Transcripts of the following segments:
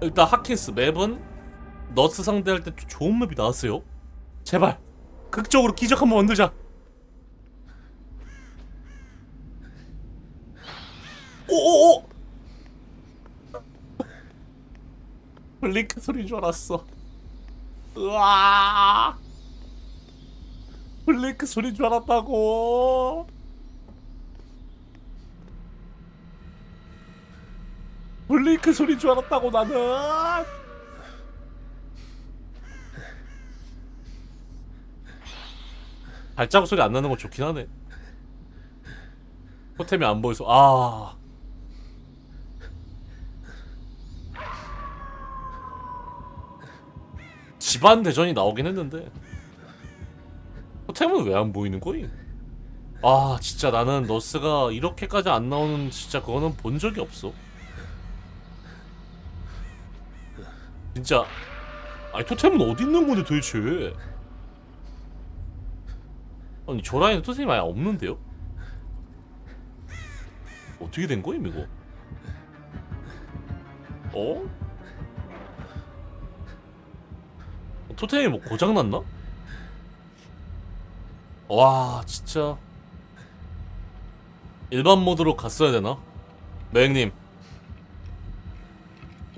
일단 하킨스 맵은 너스 상대할 때 좋은 맵이 나왔어요. 제발 극적으로 기적 한번 만들자. 오오오! 블링크 소리인 줄 알았어. 으아! 블링크 소리인 줄 알았다고. 블링크 소리인 줄 알았다고 나는. 발자국 소리 안 나는 건 좋긴 하네. 토템이 안 보여서 아. 집안 대전이 나오긴 했는데 토템은 왜 안 보이는 거임? 아 진짜 나는 너스가 이렇게까지 안 나오는 진짜 그거는 본 적이 없어. 진짜 아니 토템은 어디 있는 건데 도대체? 아니 저 라인에 토템이 아예 없는데요? 어떻게 된 거임 이거? 어? 토템이 뭐 고장 났나? 와 진짜 일반 모드로 갔어야 되나? 매형님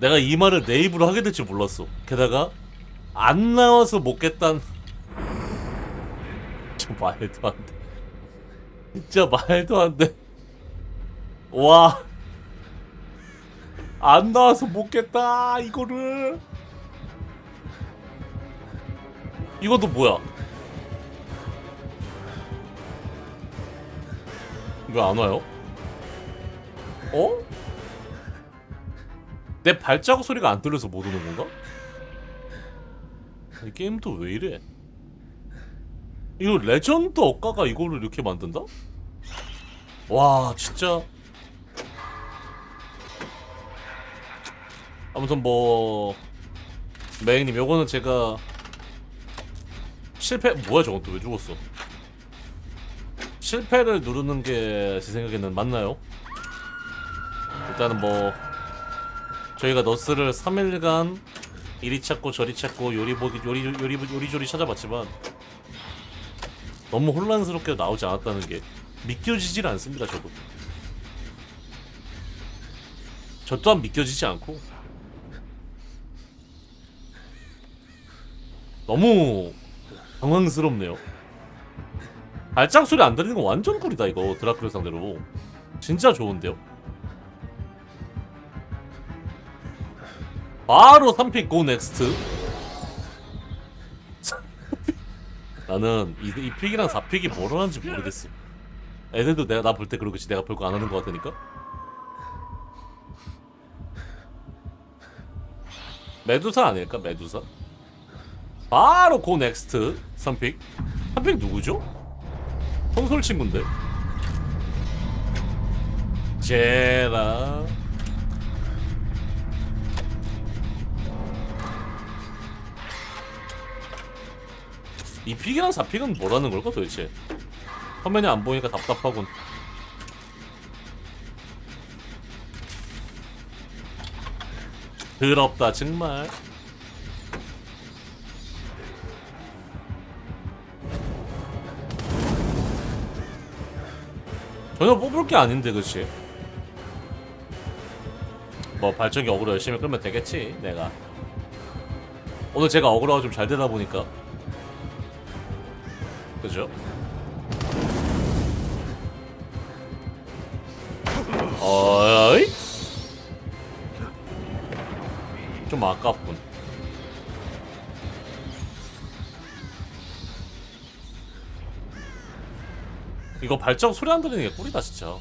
내가 이 말을 내 입으로 하게 될 줄 몰랐어 게다가 안 나와서 못 겠단 저 말도 안 돼 진짜 말도 안 돼 와. 안 나와서 못 겠다, 이거를. 이것도 뭐야? 왜 안 와요? 어? 내 발자국 소리가 안 들려서 못 오는 건가? 이 게임도 왜 이래? 이거 레전드 억가가 이거를 이렇게 만든다? 와 진짜 아무튼 뭐 매행님 요거는 제가 실패 뭐야 저건 또 왜 죽었어 실패를 누르는 게 제 생각에는 맞나요? 일단은 뭐 저희가 너스를 3일간 이리 찾고 저리 찾고 요리 보기 요리 요리 요리조리 찾아봤지만 너무 혼란스럽게 나오지 않았다는 게 믿겨지질 않습니다 저도. 저 또한 믿겨지지 않고. 너무 당황스럽네요. 발작 소리 안 들리는 거 완전 꿀이다 이거. 드라큘라 상대로. 진짜 좋은데요 바로 3픽 고 넥스트. 나는 이, 이 픽이랑 4픽이 뭘 하는지 모르겠어. 애들도 내가 나 볼 때 그러겠지. 내가 별거 안 하는 거 같으니까. 메두사 아닐까? 메두사? 바로 고 넥스트. 3픽. 3픽 누구죠? 콘솔 친구인데. 제라 이 픽이랑 4픽은 뭐라는 걸까 도대체? 화면이 안 보이니까 답답하군. 더럽다 정말. 전혀 뽑을 게 아닌데 그치? 뭐 발전기 어그로 열심히 끌면 되겠지 내가. 오늘 제가 어그로가 좀 잘 되다 보니까 그죠? 어이? 좀 아깝군. 이거 발자국 소리 안 들리는 게 꿀이다 진짜.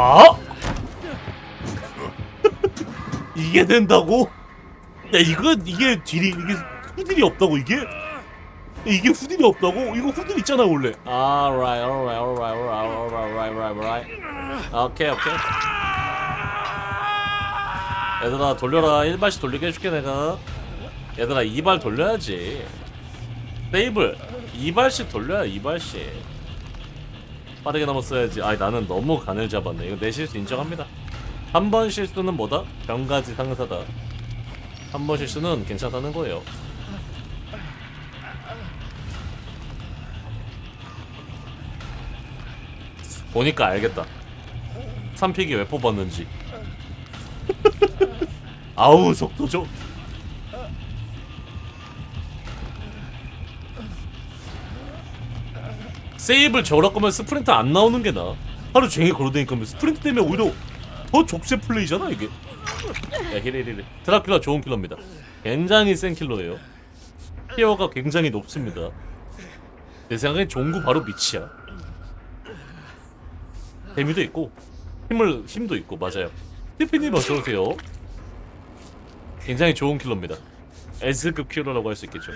아? 이게 된다고? 야 이거 이게 딜이 이게 스킬이 없다고 이게? 야 이게 후딜이 없다고? 이거 후딜 있잖아 원래. Alright, alright, alright, alright, alright, alright, alright. 오케이, 오케이. 얘들아 돌려라 1발씩 돌리게 해줄게 내가 얘들아 2발 돌려야지 세이블 2발씩 돌려야 2발씩 빠르게 넘었어야지. 아이 나는 너무 간을 잡았네. 이거 내 실수 인정합니다. 한 번 실수는 뭐다? 병가지 상사다. 한 번 실수는 괜찮다는 거예요. 보니까 알겠다. 3픽이 왜 뽑았는지. 아우 속도죠 세이브를 저럴 거면 스프린트 안 나오는 게 나아 하루 종일 걸어다니까 뭐 스프린트 때문에 오히려 더 족쇄 플레이잖아 이게. 야 히리리리 드라큘라 좋은 킬러입니다. 굉장히 센 킬러예요. 티어가 굉장히 높습니다. 내 생각엔 종구 바로 밑이야. 데미도 있고 힘을 힘도 있고 맞아요. 티피님 어서오세요. 굉장히 좋은 킬러입니다. S급 킬러라고 할 수 있겠죠.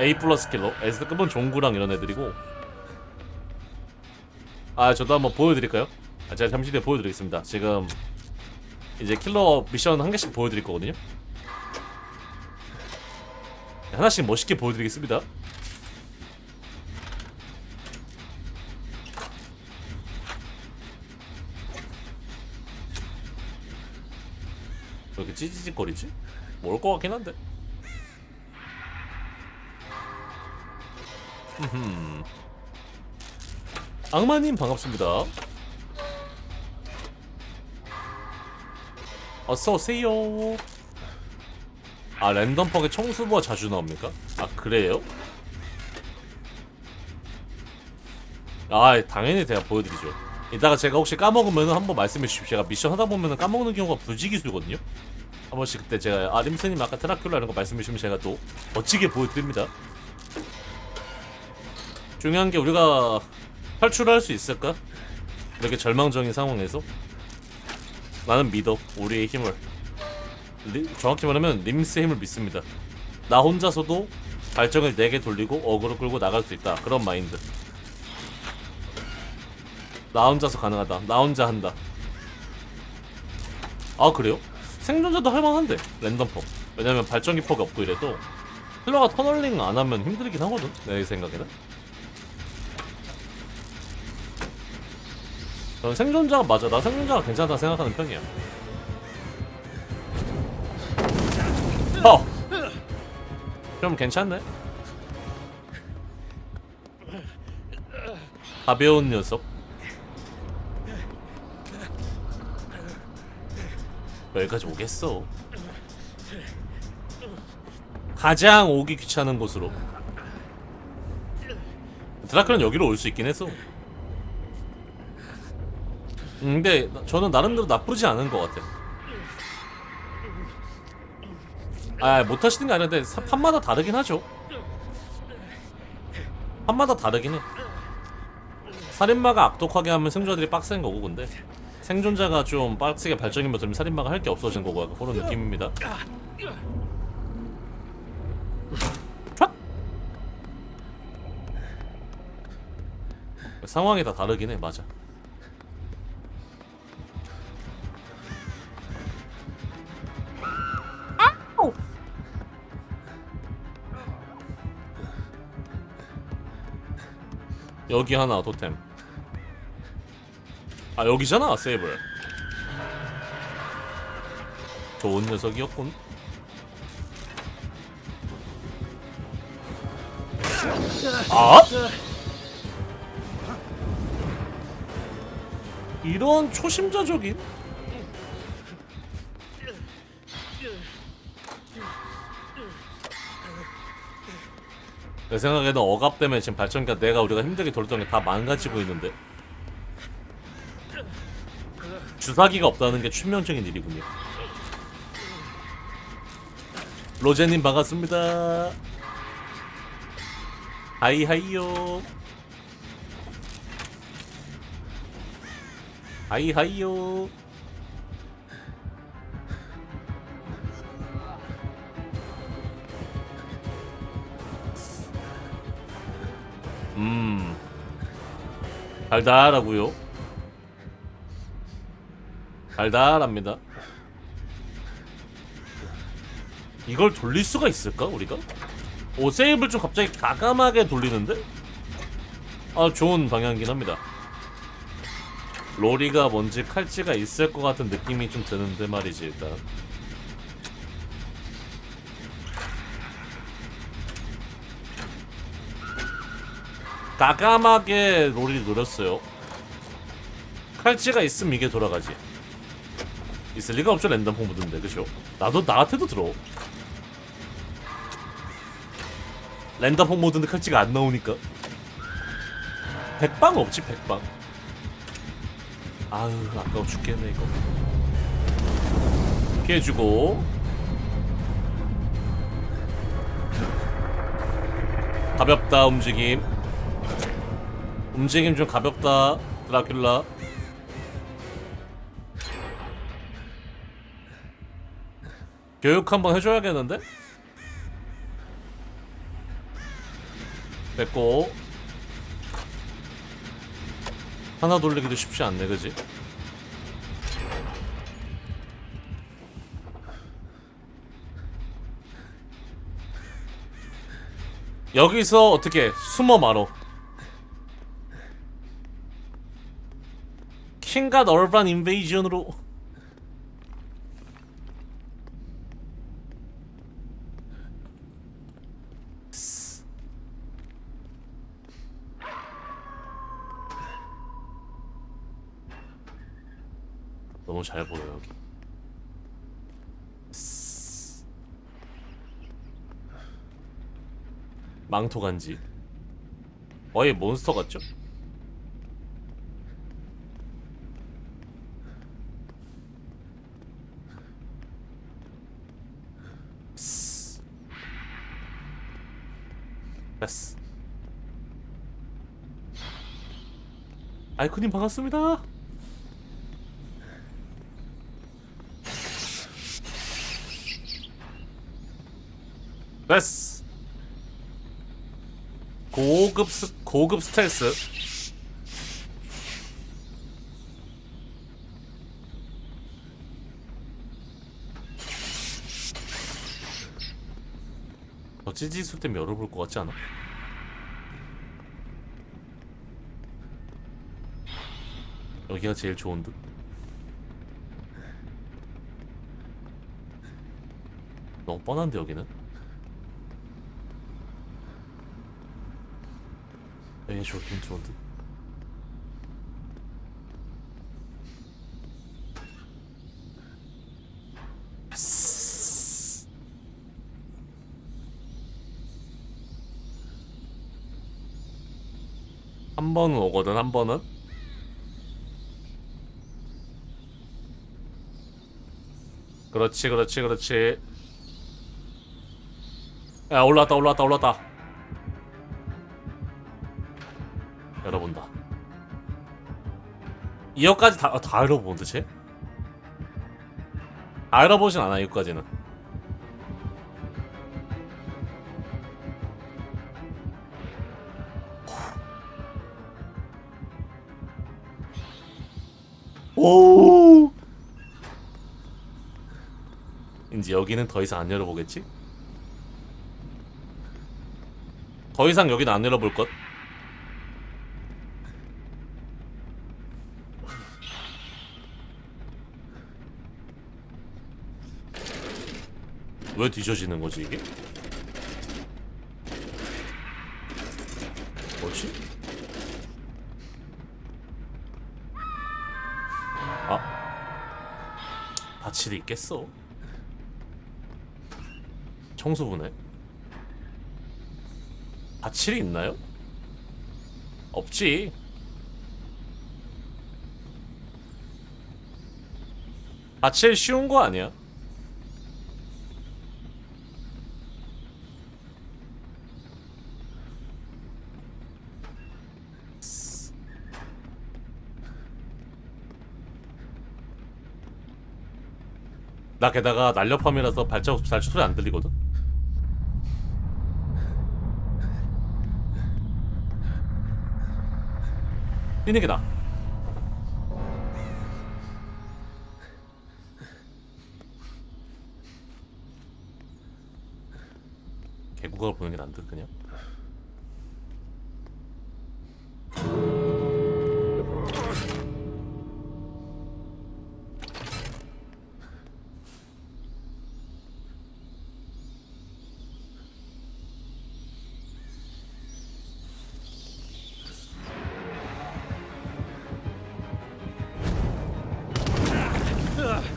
A 플러스 킬러. S급은 종구랑 이런 애들이고 아 저도 한번 보여드릴까요? 아, 제가 잠시 뒤에 보여드리겠습니다 지금 이제 킬러 미션 한 개씩 보여드릴 거거든요 하나씩 멋있게 보여드리겠습니다 왜 이렇게 찌찌찌거리지? 뭘 것 같긴 한데 흠흠. 악마님 반갑습니다. 어서오세요. 아 랜덤퍽에 청수부가 자주 나옵니까? 아 그래요? 아 당연히 제가 보여드리죠. 이따가 제가 혹시 까먹으면 한번 말씀해 주십시오. 제가 미션 하다 보면 까먹는 경우가 부지기수거든요. 한 번씩 그때 제가 아 림스님 아까 테라큘라 이런 거 말씀해 주시면 제가 또 멋지게 보여드립니다. 중요한 게 우리가 탈출할 수 있을까? 이렇게 절망적인 상황에서? 나는 믿어. 우리의 힘을. 리, 정확히 말하면 림스의 힘을 믿습니다. 나 혼자서도 발정을 4개 돌리고 어그로 끌고 나갈 수 있다. 그런 마인드. 나 혼자서 가능하다. 나 혼자 한다. 아 그래요? 생존자도 할만한데. 랜덤퍽 왜냐면 발전기 퍽이 없고 이래도. 힐러가 터널링 안 하면 힘들긴 하거든. 내 생각에는 전 생존자가 맞아. 나 생존자가 괜찮다 생각하는 편이야. 어! 좀 괜찮네. 가벼운 녀석. 여기까지 오겠어. 가장 오기 귀찮은 곳으로. 드라클은 여기로 올 수 있긴 했어 음, 근데 나- 저는 나름대로 나쁘지 않은 것 같아 아 못하시는 게 아닌데 사- 판마다 다르긴 하죠. 판마다 다르긴 해. 살인마가 악독하게 하면 생존자들이 빡센 거고 근데. 생존자가 좀 빡세게 발전기만 들면 살인마가 할 게 없어진 거고 약간 그런 느낌입니다. 촥! 상황이 다 다르긴 해 맞아 여기 하나 토템. 아 여기잖아 세이블. 좋은 녀석이었군. 아? 이런 초심자적인 내 생각에는 억압 때문에 지금 발전기가 내가 우리가 힘들게 돌던 게 다 망가지고 있는데. 주사기가 없다는 게 치명적인 일이군요. 로제님 반갑습니다. 하이하이요. 하이하이요 달달하고요. 달달합니다. 이걸 돌릴 수가 있을까 우리가? 오 세이브를 좀 갑자기 가감하게 돌리는데? 아 좋은 방향이긴 합니다. 로리가 뭔지 칼찌가 있을 것 같은 느낌이 좀 드는데 말이지 일단. 가감하게 롤이 늘었어요. 칼찌가 있으면 이게 돌아가지. 있을 리가 없죠 랜덤 홈모드인데 그죠? 나도 나한테도 들어. 랜덤 홈모드인데 칼찌가 안 나오니까. 백방 없지 백방. 아유 아까워 죽겠네 이거. 피해주고. 가볍다 움직임. 움직임 좀 가볍다 드라큘라 교육 한번 해줘야겠는데? 됐고 하나 돌리기도 쉽지 않네 그지? 여기서 어떻게 숨어 말어 킹갓 얼반 인베이전으로. 너무 잘 보여 여기. 망토 간지. 거의 몬스터 같죠? 됐어. 아이쿠님 반갑습니다. 됐어. 고급 스, 고급 스텔스. 저 찌지수 때문에 열어볼 것 같지 않아? 여기가 제일 좋은 듯. 너무 뻔한데 여기는. 여기 좋긴 좋은 듯. 한 번은 오거든 한 번은 그렇지 그렇지 그렇지. 야 올라왔다 올라왔다 올라왔다. 열어본다. 이어까지 다, 아, 다 열어보는데 쟤? 다 열어보진 않아 이거까지는. 오 이제 여기는 더 이상 안 열어보겠지? 더 이상 여기는 안 열어볼 것. 왜 뒤져지는 거지 이게? 뭐지? 아 바칠이 있겠어? 청소부네. 바칠이 있나요? 없지. 바칠 쉬운 거 아니야? 나 게다가 날렵함이라서 발자국 잘 소리 안 들리거든. 나. 개구각을 보는 게 난듯 그냥.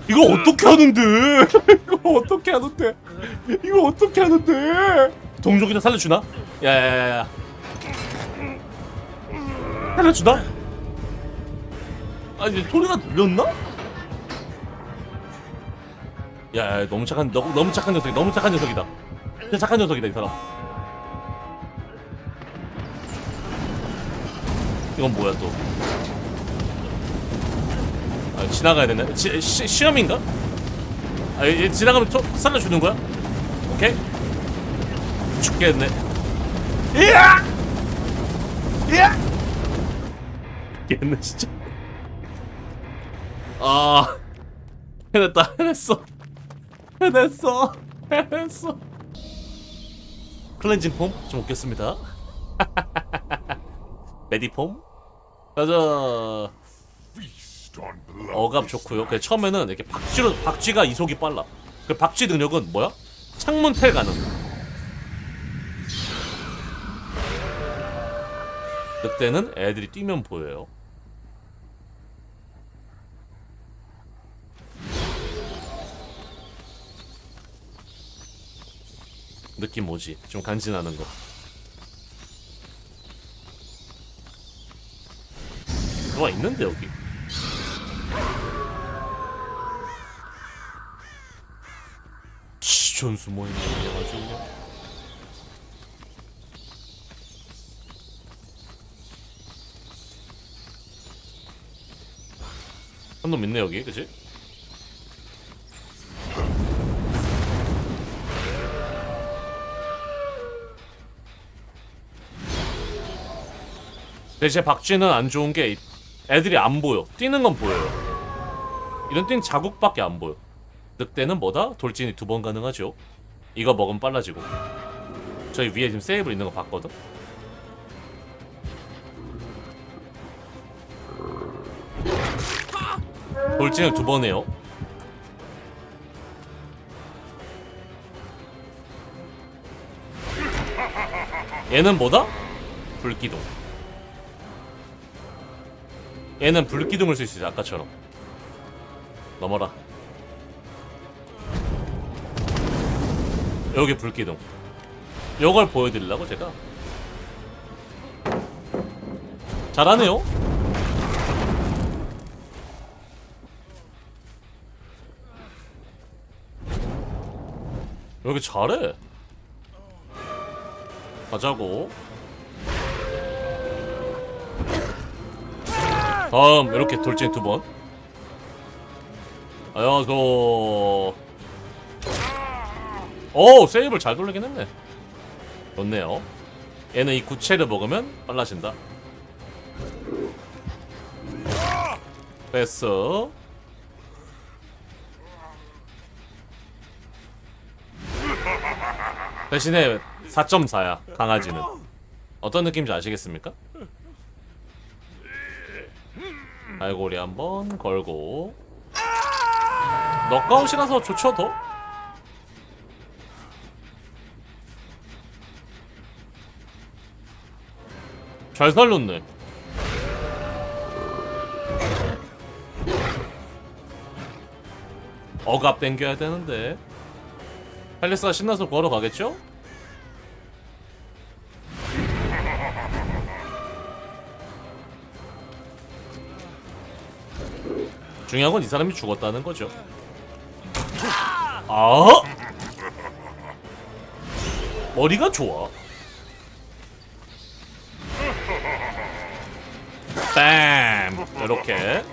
이거 어떻게 하는데? 이거 어떻게 하는데? 이거 어떻게 하는데? 동족이나 살려주나? 야야야야 살려주나? 아니 소리가 들렸나? 야, 야 너무 착한 너무, 너무 착한 녀석이 너무 착한 녀석이다 진짜 착한 녀석이다 이 사람 이건 뭐야 또 아, 지나가야 되네. 지, 시, 시험인가? 아, 얘, 얘 지나가면 저, 살려주는 거야? 오케이. 죽겠네. 이야! 이야! 죽겠네, 진짜. 아, 해냈다, 해냈어. 해냈어. 해냈어. 클렌징 폼 좀 먹겠습니다. 메디폼? 가자. 어갑 좋고요. 그 처음에는 이렇게 박쥐로 박쥐가 이속이 빨라. 그 박쥐 능력은 뭐야? 창문 텔 가능. 늑대는 애들이 뛰면 보여요. 느낌 뭐지? 좀 간지나는 거. 뭐가 있는데 여기? 전수 모임이 생겨가지고 그냥. 한놈 있네 여기 그치? 대신 박쥐는 안 좋은 게 애들이 안 보여 뛰는 건 보여요 이런 띵 자국밖에 안 보여 늑대는 뭐다? 돌진이 두 번 가능하죠. 이거 먹으면 빨라지고. 저희 위에 지금 세이블 있는 거 봤거든. 돌진을 두 번 해요. 얘는 뭐다? 불기둥. 얘는 불기둥을 쓸 수 있어 아까처럼. 넘어라. 여기 불기둥. 요걸 보여드리려고 제가. 잘하네요. 여기 잘해. 가자고. 다음 이렇게 돌진 두번. 아야서 오 세이브를 잘 돌리긴 했네. 좋네요. 얘는 이 구체를 먹으면 빨라진다. 뺐어 대신에 4.4야 강아지는. 어떤 느낌인지 아시겠습니까? 알고리 한번 걸고. 넉아웃이라서 좋죠 더? 잘 살렸네. 억압 땡겨야 되는데. 팰리스가 신나서 구하러 가겠죠? 중요한 건 이 사람이 죽었다는 거죠. 아! 머리가 좋아. 뺨 이렇게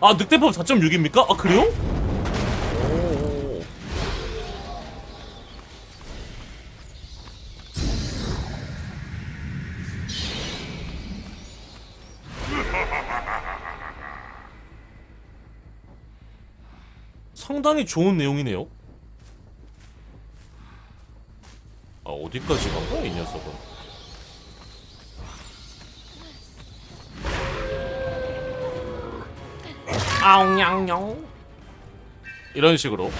아 늑대법 4.6입니까? 아 그래요? 상당히 좋은 내용이네요 아 어디까지 간 거야 이 녀석은 아웅냥냥 이런 식으로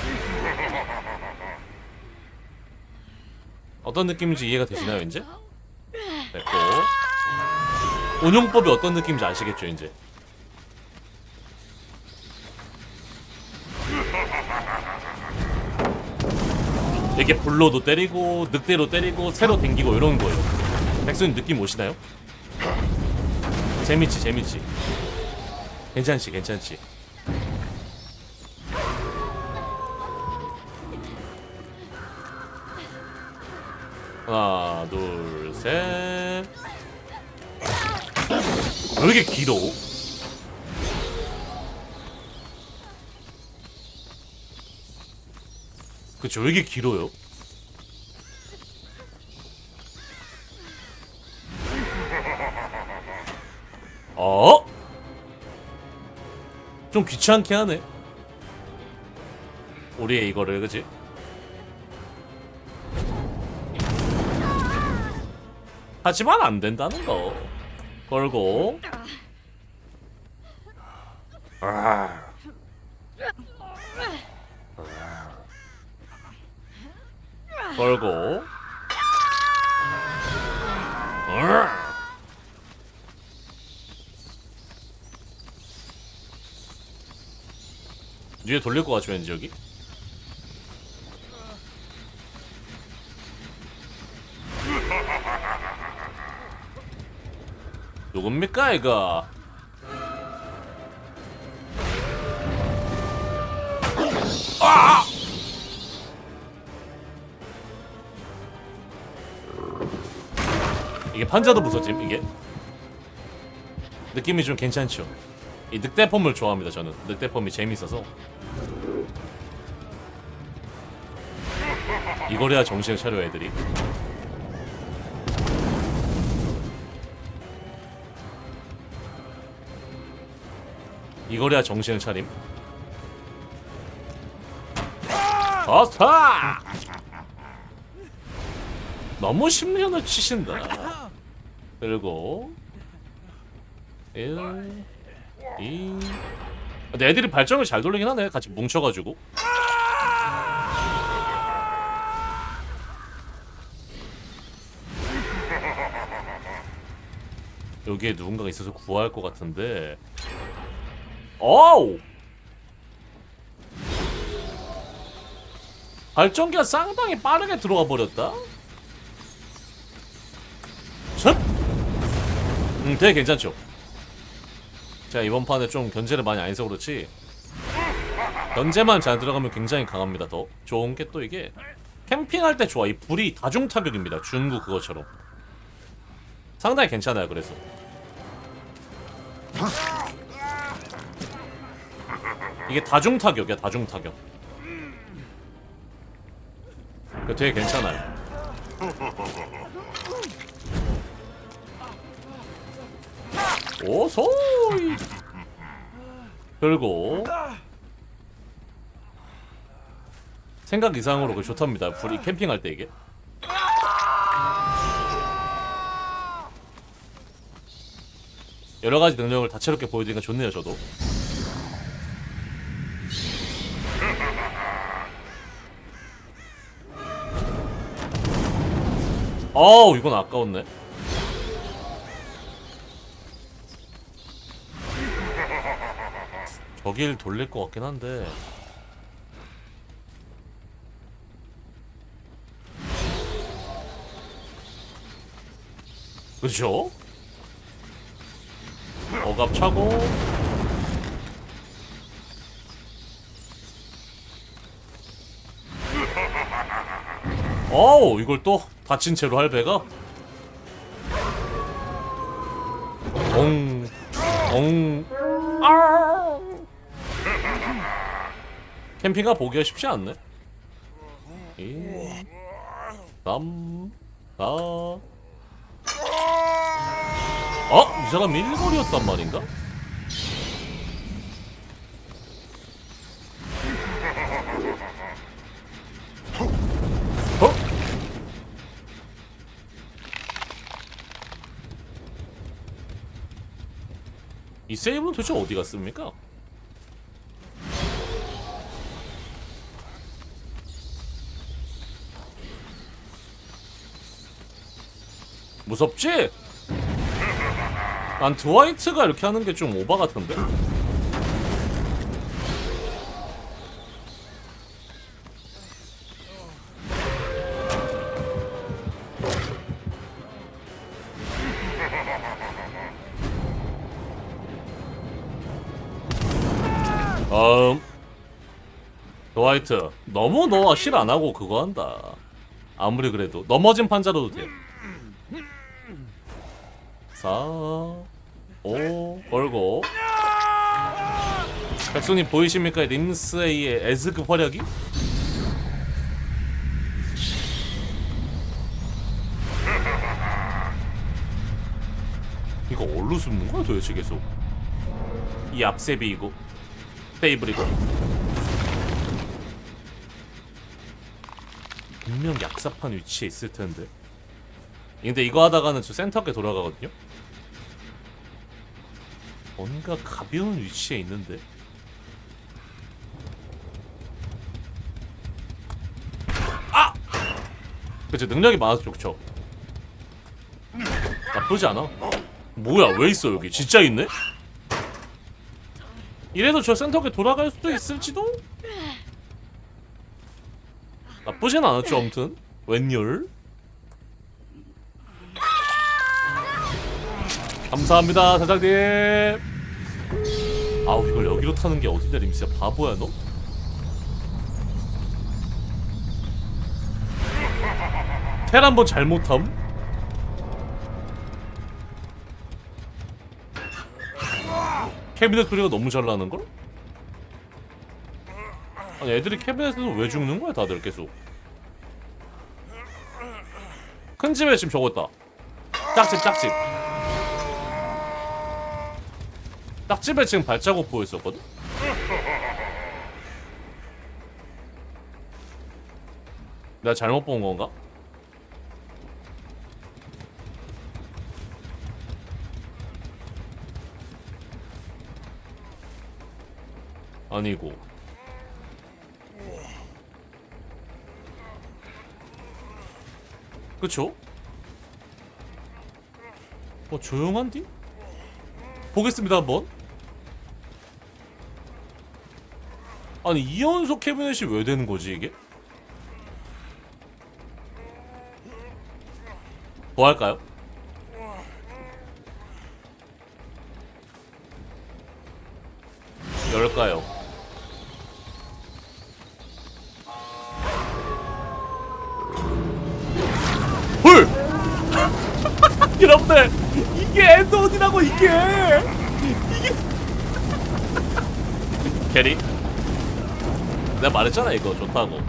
어떤 느낌인지 이해가 되시나요 이제? 됐고 운용법이 어떤 느낌인지 아시겠죠 이제? 이렇게 불로도 때리고 늑대로 때리고 새로 댕기고 이런 거예요. 백수님 느낌 오시나요? 재밌지 재밌지. 괜찮지 괜찮지. 하나 둘 셋. 왜 이렇게 길어? 그쵸 왜 이렇게 길어요? 어? 좀 귀찮게 하네. 우리의 이거를 그지? 하지만 안 된다는 거. 걸고. 아. 걸고. 으. 뒤에 돌릴 것 같지 왠지 여기? 누굽니까 이거? 아! 이게 판자도 부서짐 이게 느낌이 좀 괜찮죠? 이 늑대폼을 좋아합니다 저는 늑대폼이 재밌어서 이거래야 정신을 차려 애들이 이거래야 정신을 차림. 어스타 너무 10년을 치신다. 그리고 1 2 근데 애들이 발정을 잘 돌리긴 하네. 같이 뭉쳐가지고. 여기에 누군가가 있어서 구할 것 같은데 어우! 발전기가 상당히 빠르게 들어가 버렸다? 참 음, 되게 괜찮죠? 제가 이번 판에 좀 견제를 많이 안 해서 그렇지. 견제만 잘 들어가면 굉장히 강합니다 더. 좋은 게 또 이게 캠핑할 때 좋아. 이 불이 다중 타격입니다 중구 그것처럼. 상당히 괜찮아요 그래서 이게 다중 타격이야 다중 타격. 그 되게 괜찮아요. 오소이! 그리고 생각 이상으로 그 좋답니다. 불이 캠핑할 때 이게. 여러 가지 능력을 다채롭게 보여드리니까 좋네요 저도 어우 이건 아까웠네. 저길 돌릴 것 같긴 한데. 그죠? 억압 차고 어우 이걸 또 다친 채로 할 배가 엉 엉, 아 캠핑가 보기가 쉽지 않네. 2, 3, 4. 어? 이 사람 일거리였단 말인가? 이 세이브는 도대체 어디 갔습니까? 무섭지? 난 드와이트가 이렇게 하는 게 좀 오바 같은데? 드와이트. 너무 너힐안 하고 그거 한다. 아무리 그래도. 넘어진 판자로도 돼4 5 걸고. 백수님 보이십니까? 림스의 에스급 활약이? 이거 어디로 숨는 거야 도대체 계속? 이 앞세비 이거. 테이블 이고 분명 약사판 위치에 있을 텐데 근데 이거 하다가는 저 센터께 돌아가거든요 뭔가 가벼운 위치에 있는데 아! 그치 능력이 많아서 좋죠 나쁘지 않아 뭐야 왜 있어 여기 진짜 있네? 이래도 저 센터에 돌아갈 수도 있을지도? 나쁘진 않았죠 아무튼 웬열? 감사합니다 사장님 아우 이걸 여기로 타는 게 어딘데 림스야 바보야 너? 텔 한번 잘못함? 캐비넷 소리가 너무 잘 나는 걸? 아니 애들이 캐비넷에서 왜 죽는 거야 다들 계속 큰 집에 지금 적었다 짝집 짝집 짝집에 지금 발자국 보였었거든? 내가 잘못 본 건가? 아니고 그쵸? 어 조용한디? 보겠습니다 한번 아니 이연속 캐비넷이 왜 되는 거지 이게? 뭐 할까요? 열까요? 여러분들 이게 엔드온이라고 이게. 이게. 캐리? 내가 말했잖아 이거. 좋다고.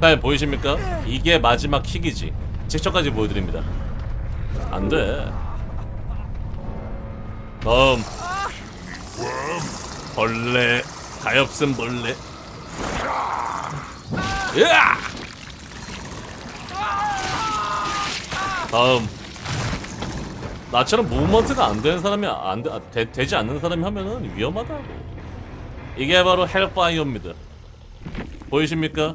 다음 보이십니까? 이게 마지막 킥이지. 직접까지 보여드립니다. 안돼. 다음. 벌레 가엾은 벌레. 으아! 다음. 나처럼 무브먼트가 안 되는 사람이 안 되, 아, 되, 되 지 않는 사람이 하면은 위험하다고. 이게 바로 헬파이어입니다. 보이십니까?